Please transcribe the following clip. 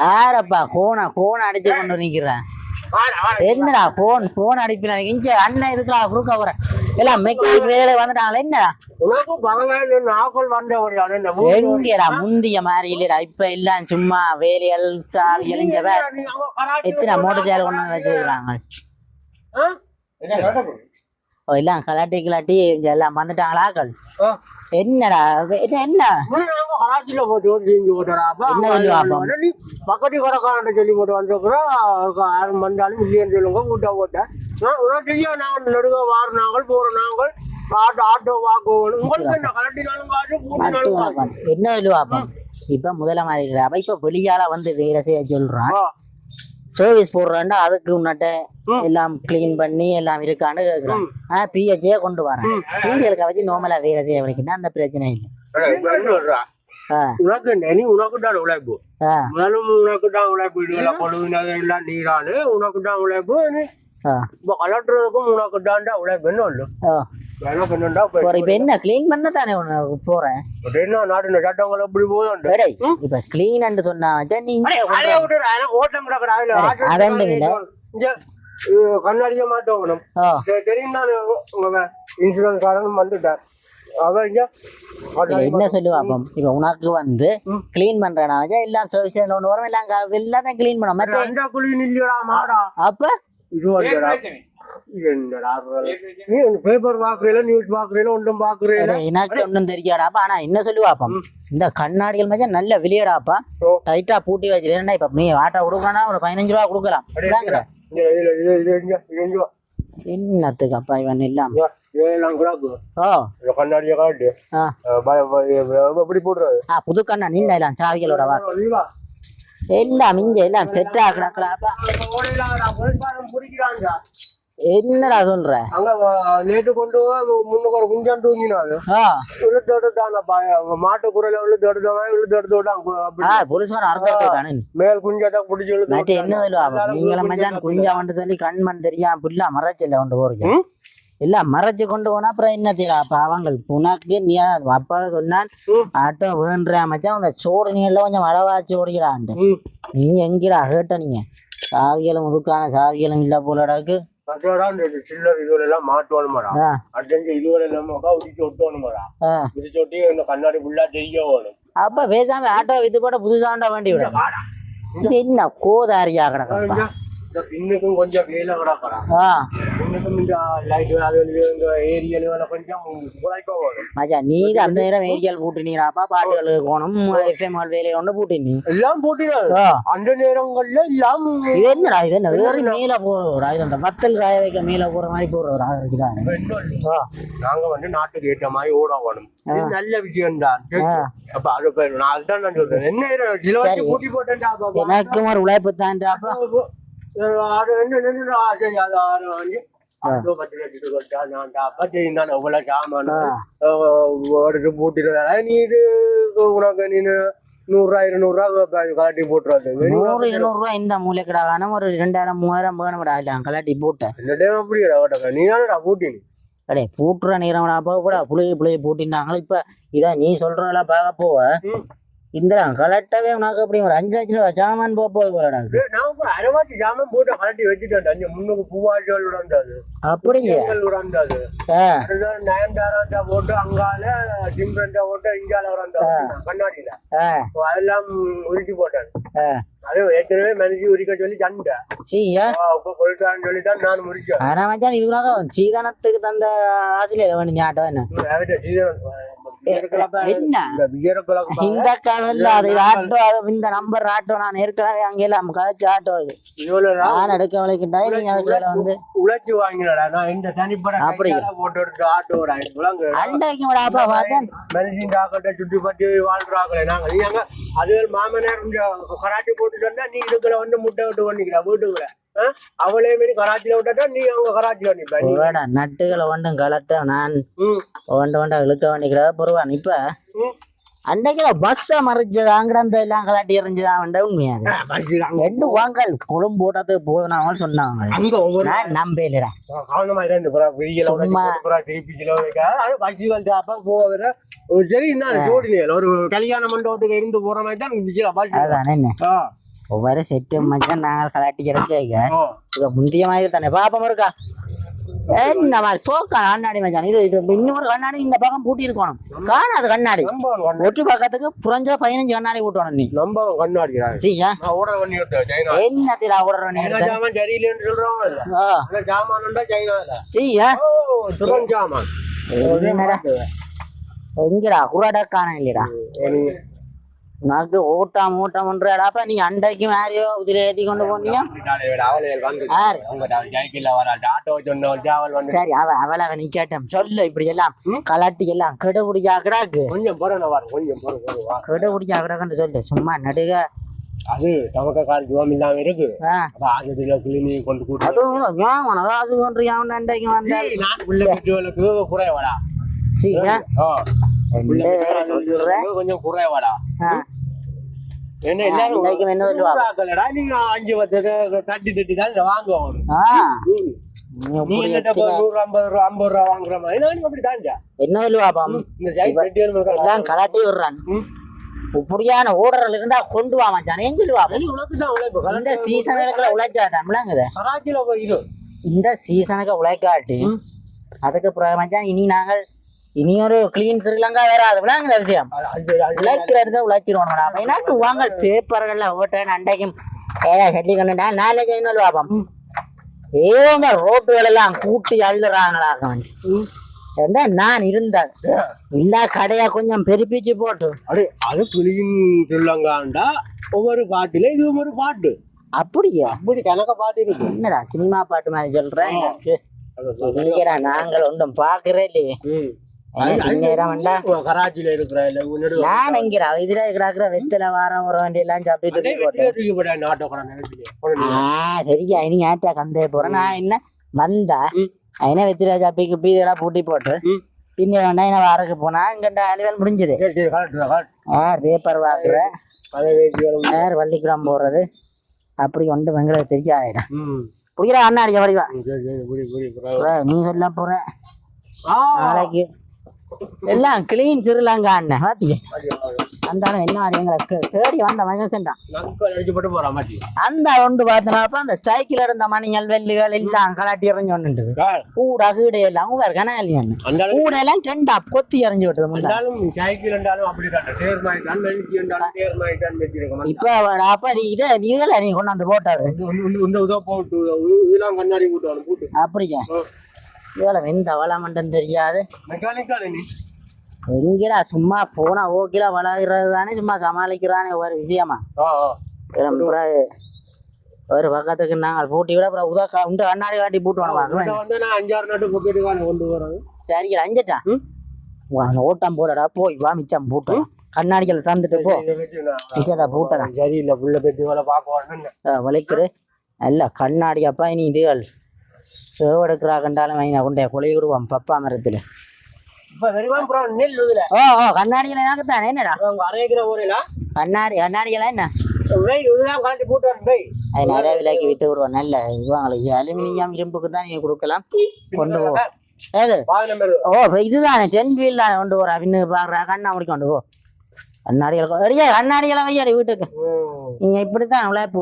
யாரப்பா gonna cone அடிச்சு கொண்டு நிக்கிறேன் என்னடா போன் போன் அடிப்பினா இங்க அண்ணன் இதுக்குலாம் குறுக்க போறேன். எல்லாம் மெக்கானிக் வேலை வந்துட்டாங்களா என்னடா? பரவாயில்ல நாக்கள் எங்கடா முந்திய மாதிரி இல்லடா இப்ப எல்லாம் சும்மா வேலைகள் சாவி கராச்சி எத்தனை மோட்டர் சேர் கொண்டு வந்து வச்சிருக்காங்க எல்லாம் கலாட்டி கிளாட்டி எல்லாம் வந்துட்டாங்களாக்கள் ஆ. என்னடா இது என்ன கராச்சியில போட்டு செஞ்சு. அப்ப என்ன சொல்லி பார்ப்போம்? நீ பக்கத்து கடைக்காரன்ட்ட சொல்லி போட்டு வந்திருக்கிறோம் யாரும் வந்தாலும் இல்லைன்னு சொல்லுங்க கூட்டா போட்டேன் உனக்கு நாங்கள் நடுக வார நாங்கள் போற நாங்கள் ஆட்டோ ஆட்டோ வாக்குவோம் உங்களுக்கு என்ன கலட்டினாலும் காசு பூட்டினாலும் என்ன இப்ப முதல்ல மாதிரி இல்ல. அப்ப இப்ப வெளியால வந்து வேலை செய்ய சொல்றான். சர்வீஸ் போடுறான்டா அதுக்கு முன்னாட்ட. எல்லாம் கிளீன் பண்ணி எல்லாம் இருக்கான்னு கேக்குறான். ஆ பிஹெச்சே கொண்டு வரேன். பிஹெச்க வச்சு நார்மலா வேலை செய்ய வரைக்கும் அந்த பிரச்சனை இல்லை. உனக்கு என்ன? நீ உனக்கு தான் உழைப்பு முதலும் உனக்கு தான் உழைப்பு. இதெல்லாம் கொழுவினது எல்லாம் நீரானு உனக்கு தான் உழைப்பு. இப்ப கலட்டுறதுக்கும் உனக்கு தான்டா உழைப்பு என்ன இப்ப கிளீன் பண்ண தானே உனக்கு போறேன்? என்ன நாட்டு சட்டங்கள் எப்படி போதும் டேய், இப்ப கிளீன் சொன்னா நீ ஓட்டம் கிடக்குற அதுல இல்ல. கண்ணாடிய மாட்டோம் தெரியும் தான் உங்க இன்சூரன்ஸ் காரனும் வந்துட்டார். என்ன சொல்லுவா அப்போ? இப்ப உனக்கு வந்து. கிளீன் பண்றேனா? எல்லாம் சர்வீஸ் ஒன்று வரும் எல்லாம் எல்லாத்தையும் கிளீன் பண்ண மற்ற அந்த குழி நில்லையடா மாடா. அப்ப? நீ பேப்பர் பாக்குறீல நியூஸ் பாக்குறீல ஒன்றும் பாக்குறீல எனக்கு ஒன்றும் தெரியாடாப்பா ஆனா என்ன சொல்லுவாப்பா இந்த கண்ணாடிகள் மச்சா நல்ல வெளியடாப்பா. டைட்டா பூட்டி வச்சிருக்கா இப்ப நீ ஆட்டோ கொடுக்கறனா ஒரு பதினஞ்சு ரூபா கொடுக்கலாம். என்னத்துக்கு அப்பா இவன் இல்லாம கண்ணாடியை காட்டு எப்படி போடுறது புது கண்ணா நின்ன எல்லாம் சாவிகளோட வா. எல்லாம் இங்க எல்லாம் செட் பிடிக்கிறான்டா. என்னடா சொல்ற? அங்க நேற்று கொண்டு முன்னுக்கு ஒரு குஞ்சான் தூங்கினாரு ஆ. இழுத்து எடுத்தான மாட்டு குறையில இழுத்து எடுத்தவன் இழுத்து எடுத்து விட்டான். கு- அப்படி. ஆ போலீஸ்காரன் அறுத்து தானே. மேல் குஞ்சத்தை பிடிச்சி இழுத்து என்ன. சொல்லுவா நீங்கள மச்சான் குஞ்சா வந்து சொல்லி கண்மண் தெரியாம புல்லா மறைச்சில்ல கொண்டு போறீங்க? இல்ல மறைச்சு கொண்டு போனா அப்புறம் என்ன தெரியும் அப்ப அவங்க உனக்கு நீ அப்பா சொன்னான். ஆட்டோ வேண்டுற மச்சான் அந்த சோறு நீ எல்லாம் கொஞ்சம் வளவாச்சு ஓடிக்கிறான்ட்டு ம். நீ எங்கிடா கேட்ட நீங்க சாவிகளும் முதுக்கான சாவிகளும் இல்ல போலடாக்கு மற்றவடா இந்த சில்லர் எல்லாம் மாட்டோணுமாடா. அட்டஞ்சு இதுவரை இல்லாமக்கா உடிச்சு ஒட்டணுமாடா. உடிச்சு ஒட்டி இந்த கண்ணாடி ஃபுல்லா தெரிய வேணும் அப்ப பேசாம ஆட்டோ இது போட புதுசாண்டா வண்டி விட. இது என்ன கோதாரியா கிடக்கப்பா இந்த பின்னுக்கும் கொஞ்சம் வேலை கிடக்கிறா ஆ. பின்னுக்கும் இந்த லைட் அது இந்த ஏரியால கொஞ்சம் குறைக்க வேணும் மச்சான் நீ தான் அந்த நேரம் வேடிக்கைகள் பூட்டினீங்களாப்பா? பாட்டுகளுக்கு போகணும் எஃப்எம் வேலையை ஒன்று பூட்டினி எல்லாம் போட்டினாரு ஆ. அந்த நேரங்கள்ல எல்லாம் இது என்னடா இது என்ன வேறு மேல போறா இது அந்த வத்தல் காய வைக்க மேல போற மாதிரி பெண்கள். ஆ. நாங்க வந்து நாட்டுக்கு ஏற்ற மாதிரி ஓட வேணும் இது நல்ல விஷயம் தான். அப்ப அது நான் அதுதான் நான் சொல்றேன். என்ன? சில வாட்டி. கூட்டி போட்டேன்டா பாப்பா. எனக்கும் ஒரு உழைப்பு தான்டாப்பா அது என்ன நின்னு ஆ, சரி, அது ஆறு வாங்கி அதோ பத்து லட்சத்துக்கு கொடுத்தா நான்டா பத்து நான் எவ்வளவு சாமான் ஆ. எடுத்து பூட்டிடுறதா நீ இது உனக்கு நீ நூறுரூவா இருநூறுவா காட்டி போட்டுறாது நூறு இந்த வேணும் ஒரு ரெண்டாயிரம் மூவாயிரம் வேணும்டா இல்ல கலாட்டி போட்டேன் இந்த டைம் அப்படிடா ஓட்டக்கா நீ தானடா பூட்டினி அடே பூட்டுற நேரம்டா அப்போ கூட புளிய புளிய பூட்டினாங்களே இப்ப இதான் நீ சொல்றல பார்க்க போவ. அப்படி ஒரு அஞ்சு லட்சம் ரூபாய் சாமான் போக போகுது போலடா ஏய், நான் இப்ப அரைவாச்சி ஜாமான் போட்டு கலட்டி வச்சுட்டேன் அஞ்சு முன்னுக்கு பூவாஜிகள் இருந்தாது அப்படியே? அதுதான் நயன்தாரா போட்டு அங்கால சிம்ரன்டா போட்டு இங்கால வந்தாங்க கண்ணாடியில. அதெல்லாம் உருக்கி போட்டேன். அது ஏற்கனவே மனுஷி உரிக்க சொல்லி சண்டை. சீயா? கொள்ளான்னு சொல்லி தான் நான் முடிச்சேன் ஆனா மச்சான் சீதனத்துக்கு தந்த ஆசிரியர் வேணும் ஞாட்டம் என்ன? சீதனம் இந்த விஜயகுலக்கு இந்த கதல்ல அது இது ஆட்டோ அது இந்த நம்பர் ஆட்டோ நான் ஏற்கனவே அங்கே எல்லாம் கதைச்சு ஆட்டோ இது இவ்வளவு நான் எடுக்க வளைக்கிட்டா நீங்க அதுக்குள்ள வந்து உழைச்சு வாங்கினடா. நான் இந்த தனிப்பட அப்படி. கையால போட்டு எடுத்து விளங்கு அண்டைக்கு விட அப்பா பார்த்தேன். சுற்றி பற்றி வாழ்றாங்களே நாங்க நீங்க அது மாமனார் கராச்சி போட்டு சொன்னா நீ இதுக்குள்ள வந்து முட்டை விட்டு பண்ணிக்கிற வீட்டுக்குள்ள? அவளே மாரி கராச்சியில விட்டா நீ அங்க கராச்சியில நிப்ப நட்டுகளை ஒன்றும் கலட்ட நான் ஒன்று ஒன்றா இழுக்க வேண்டிக்கிறத பொறுவான் இப்ப. அன்னைக்கு பஸ்ஸை மறைச்சது அங்கிட்ட எல்லாம் கலாட்டி எறிஞ்சுதான் அங்க ரெண்டு வாங்கல் குளம் போட்டது போதுனாங்க சொன்னாங்க. நான் ஒரு சரி என்ன ஜோடி ஒரு கல்யாண மண்டபத்துக்கு இருந்து போற மாதிரி தான் ஒவ்வொரு செட்டும் மச்சான் நாங்கள் கலாட்டி ஓ. இவ முந்திய மாதிரி தானே. பாப்பம் இருக்கா என்ன மாதிரி சோக்கா கண்ணாடி மச்சான். இது இது இன்னொரு கண்ணாடி இந்த பக்கம் பூட்டி இருக்கணும். காணாது கண்ணாடி. கண்ணாடி. ஒட்டு பக்கத்துக்கு புரஞ்ச பதினஞ்சு கண்ணாடி கூட்டணும் நீ. நம்பர் கண்ணாடிக்கிறாங்க சரியா? நான் ஓர்டர் பண்ணி சைனா என்னத்தில சரியில்லைன்னு சொல்றோம் ஜாமான் சைனால சரியா? ஓ துரம் ஜாமான். என்னடா? எங்கடா? குராடக்கான இல்லடா உனக்கு ஓட்டம் ஓட்டம் பண்றாடாப்ப நீங்க அண்டைக்கு மாதிரியோ இதுல ஏத்தி கொண்டு போனீங்க? சரி அவ அவளை அவ நிக்கட்டும் சொல்லு இப்படி எல்லாம். கலாட்டி எல்லாம். கெடு பிடிச்சா கிடாக்கு. கொஞ்சம் கொஞ்சம் பொறு பொறு வா. கெடு பிடிச்சா கிடாக்குன்னு சொல்லு. சும்மா நடுக. அது தமக்க கார் ஜோம் இல்லாம இருக்கு. ஆ, அப்ப ஆஜத்துல கிளினிக் கொண்டு கூட்டு அதுவும் ஞாபகம் அது ஒன்று அவன் அண்டைக்கு வந்தா நான் உள்ள குறைவாடா. பெற்றோர்களுக்கு கொஞ்சம் குறைவாடா. என்ன எல்லாரும் என்ன சொல்லுவா ஊராக்கலடா, நீங்க அஞ்சு பத்து தட்டி தட்டி தான் வாங்குவோம். நீ. நூறு ஐம்பது ரூபா ஐம்பது ரூபா வாங்குற மாதிரி. நானும் அப்படி தான்டா என்ன பெட்டியல் எல்லாம் கலாட்டி விடுறான். இப்படியான ஓடர்கள் இருந்தா கொண்டு வா மச்சான். ஏன் சொல்லுவா உனக்கு தான் உழைப்பு. இந்த உழைச்சாதான் விளங்குது இந்த சீசனுக்கு உழைக்காட்டி அதுக்கு பிறகு மச்சான் இனி நாங்கள் இனி ஒரு கிளீன் ஸ்ரீலங்கா வேற அது விளங்குற விஷயம். அது அது உழைக்கிற இடத்த உழைச்சிருவோம் அப்ப எனக்கு வாங்க பேப்பர்கள்ல ஓட்டேன் அண்டைக்கும் ஏ சொல்லி கொண்டுட்டா நாளைக்கு என்ன பாப்பம் ஏங்க ரோட்டுகள் எல்லாம் கூட்டி அள்ளுறாங்களாக ஏண்டா நான் இருந்தேன் இல்ல கடையா கொஞ்சம் பெருப்பிச்சு போட்டு. அடே அது கிளீன் சொல்லுங்காண்டா ஒவ்வொரு பாட்டுல இது ஒரு பாட்டு. அப்படியா? அப்படி கணக்க பாட்டு இருக்கு. என்னடா சினிமா பாட்டு மாதிரி சொல்றேன்? நாங்கள் ஒன்றும் பாக்குறே இல்லையே. கராச்சியில இருக்கிற இல்ல உன்னோட நான் எங்கிறா இதுல கிடக்குற வெத்தலை வாரம் ஒரு வண்டி எல்லாம் சாப்பிட்டு சரியா இனி ஆட்டா கந்தே போறேன்? நான் என்ன வந்தா. அதனா வெத்திரா சாப்பிக்கு பீதெல்லாம் பூட்டி போட்டு. பின்ன என்ன வாரக்கு போனா இங்கிட்ட அலுவல் முடிஞ்சது. பேப்பர் வாக்குற யார் வள்ளிக்குளம் போறது. அப்படி ஒன்று தெரியாதா ம். புரியுற அண்ணா அடிக்க வடிவா? நீ சொல்ல போற. நாளைக்கு எல்லாம் கிளீன் சிறுலங்கா அண்ணன் பாத்தியே பாரு, பாரு. அந்த ஆளு என்ன எங்களை தேடி வந்த மாட்டி. அந்த ஒன்று பார்த்தனாப்ப அந்த சைக்கிள் இருந்த மணிகள் வெள்ளுகள் எல்லாம் கலாட்டி எறிஞ்சு ஒன்றுது கார், கூட கீடு எல்லாம் கனாலியான்னு அந்த ஆளு கூட எல்லாம் டெண்டா கொத்தி எறிஞ்சு விட்டுது சைக்கிள் இப்ப அப்ப நீ இதை நீ இதுல நீ கொண்டாந்து போட்டாரு. போட்டு இதெல்லாம் இதுல வெந்த வளமண்டம் தெரியாது. எங்கடா சும்மா போனா ஓக்கில வளர்கிறது தானே சும்மா சமாளிக்கிறானே ஒரு விஷயமா. ஒரு பக்கத்துக்கு நாங்கள் பூட்டி விட அப்புறம் உதா உண்டு கண்ணாடி காட்டி பூட்டு வாங்க அஞ்சாறு நாட்டு பொக்கெட்டுக்கான கொண்டு வரேன் சரி அஞ்சிட்டா. ஓட்டம் போடடா போய் வா மிச்சம் பூட்டு. கண்ணாடிகள் தந்துட்டு போ. மிச்சத்தை பூட்டலாம். சரியில்லை புள்ள பெட்டி வேலை பார்க்க வரேன்னு வலிக்குது நல்ல கண்ணாடி அப்பா இனி இதுகள். சேவ் எடுக்கிறா கண்டாலும் வாங்கி கொண்டே கொலை விடுவோம் பப்பா மரத்துல. ஓ ஓ கண்ணாடிகள் எனக்கு தானே என்னடா அவங்க அரைக்கிற ஊரில் கண்ணாடி கண்ணாடிகளா என்ன? அது நிறைய விலைக்கு வித்து விடுவோம் நல்ல இவங்களுக்கு அலுமினியம் இரும்புக்கு தான் நீங்க கொடுக்கலாம். கொண்டு போ. ஓ இதுதானே டென் வீல் தானே கொண்டு போறா பின்னு பாக்குறா கண்ணா முடிக்க கொண்டு போ. கண்ணாடிகள் கண்ணாடிகளை வையாடி வீட்டுக்கு. நீங்க இப்படித்தான் உழைப்பு